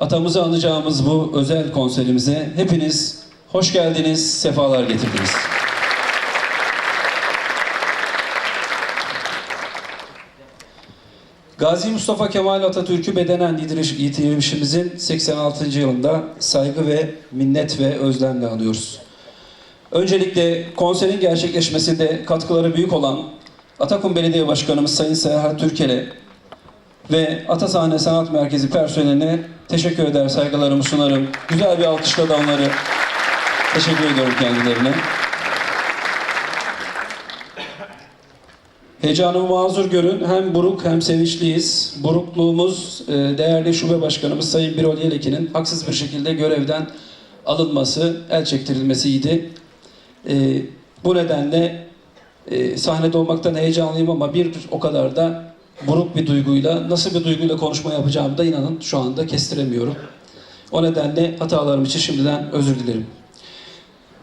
atamızı anacağımız bu özel konserimize hepiniz hoş geldiniz, sefalar getirdiniz. Gazi Mustafa Kemal Atatürk'ü bedenen yitiriş- yitirişimizin 86. yılında saygı ve minnet ve özlemle anıyoruz. Öncelikle konserin gerçekleşmesinde katkıları büyük olan Atakum Belediye Başkanımız Sayın Serhat Türkel'e ve Atasahne Sanat Merkezi personeline teşekkür eder, saygılarımı sunarım. Güzel bir alkışla da onları teşekkür ediyorum kendilerine. Heyecanımı mazur görün. Hem buruk hem sevinçliyiz. Burukluğumuz e, değerli şube başkanımız Sayın Birol Yeleki'nin haksız bir şekilde görevden alınması, el çektirilmesiydi. E, bu nedenle e, sahnede olmaktan heyecanlıyım ama bir o kadar da buruk bir duyguyla, nasıl bir duyguyla konuşma yapacağımı da inanın şu anda kestiremiyorum. O nedenle hatalarım için şimdiden özür dilerim.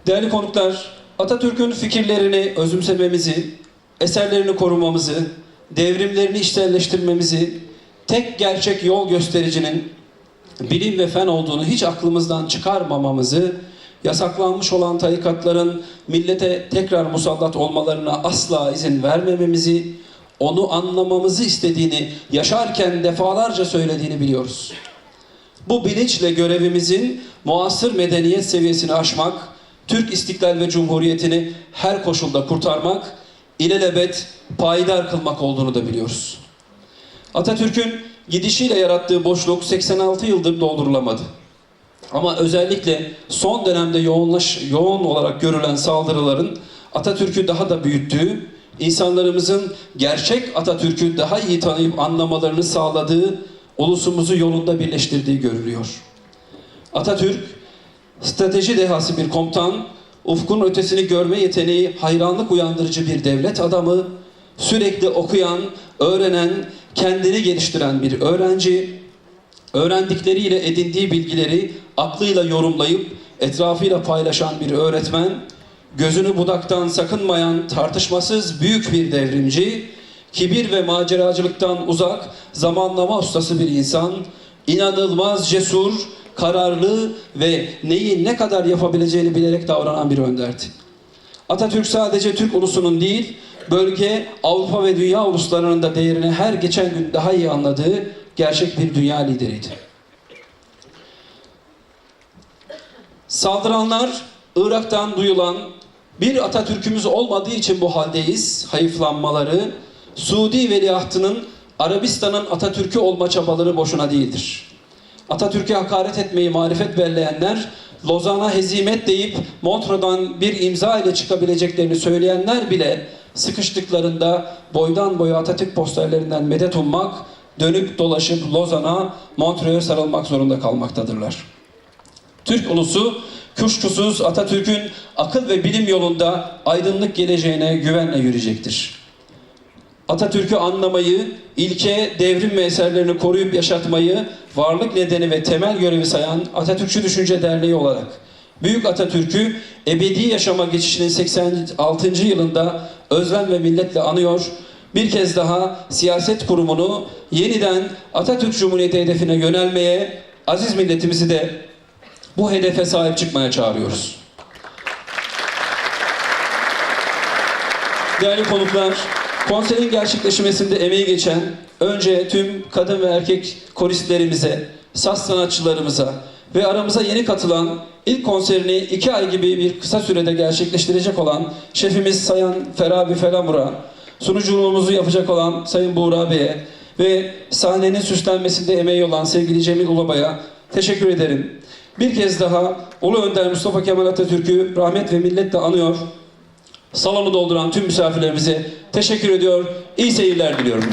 Değerli konuklar, Atatürk'ün fikirlerini özümsememizi, eserlerini korumamızı, devrimlerini içselleştirmemizi, tek gerçek yol göstericinin bilim ve fen olduğunu hiç aklımızdan çıkarmamamızı, yasaklanmış olan tarikatların millete tekrar musallat olmalarına asla izin vermememizi, onu anlamamızı istediğini yaşarken defalarca söylediğini biliyoruz. Bu bilinçle görevimizin muasır medeniyet seviyesini aşmak, Türk istiklal ve cumhuriyetini her koşulda kurtarmak, ilelebet payidar kılmak olduğunu da biliyoruz. Atatürk'ün gidişiyle yarattığı boşluk 86 yıldır doldurulamadı. Ama özellikle son dönemde yoğunlaş, yoğun olarak görülen saldırıların Atatürk'ü daha da büyüttüğü, insanlarımızın gerçek Atatürk'ü daha iyi tanıyıp anlamalarını sağladığı, ulusumuzu yolunda birleştirdiği görülüyor. Atatürk, strateji dehası bir komutan, ufkun ötesini görme yeteneği hayranlık uyandırıcı bir devlet adamı, sürekli okuyan, öğrenen, kendini geliştiren bir öğrenci, öğrendikleriyle edindiği bilgileri aklıyla yorumlayıp etrafıyla paylaşan bir öğretmen, gözünü budaktan sakınmayan tartışmasız büyük bir devrimci, kibir ve maceracılıktan uzak, zamanlama ustası bir insan, inanılmaz cesur, kararlı ve neyi ne kadar yapabileceğini bilerek davranan bir önderdi. Atatürk sadece Türk ulusunun değil, bölge, Avrupa ve dünya uluslarının da değerini her geçen gün daha iyi anladığı gerçek bir dünya lideriydi. Saldıranlar Irak'tan duyulan bir Atatürk'ümüz olmadığı için bu haldeyiz hayıflanmaları Suudi veliahtının Arabistan'ın Atatürk'ü olma çabaları boşuna değildir. Atatürk'e hakaret etmeyi marifet belleyenler, Lozan'a hezimet deyip Montreux'dan bir imza ile çıkabileceklerini söyleyenler bile sıkıştıklarında boydan boya Atatürk posterlerinden medet ummak, dönüp dolaşıp Lozan'a, Montreux'e sarılmak zorunda kalmaktadırlar. Türk ulusu kuşkusuz Atatürk'ün akıl ve bilim yolunda aydınlık geleceğine güvenle yürüyecektir. Atatürk'ü anlamayı, ilke, devrim ve eserlerini koruyup yaşatmayı varlık nedeni ve temel görevi sayan Atatürkçü Düşünce Derneği olarak Büyük Atatürk'ü ebedi yaşama geçişinin 86. yılında özlem ve milletle anıyor. Bir kez daha siyaset kurumunu yeniden Atatürk Cumhuriyeti hedefine yönelmeye, aziz milletimizi de bu hedefe sahip çıkmaya çağırıyoruz. Değerli konuklar, konserin gerçekleşmesinde emeği geçen önce tüm kadın ve erkek koristlerimize, saz sanatçılarımıza ve aramıza yeni katılan ilk konserini iki ay gibi bir kısa sürede gerçekleştirecek olan şefimiz Sayın Ferabi Felamur'a, sunuculuğumuzu yapacak olan Sayın Buğra Bey'e ve sahnenin süslenmesinde emeği olan sevgili Cemil Ulabay'a teşekkür ederim. Bir kez daha Ulu Önder Mustafa Kemal Atatürk'ü rahmet ve milletle anıyor. Salonu dolduran tüm misafirlerimize teşekkür ediyor. İyi seyirler diliyorum.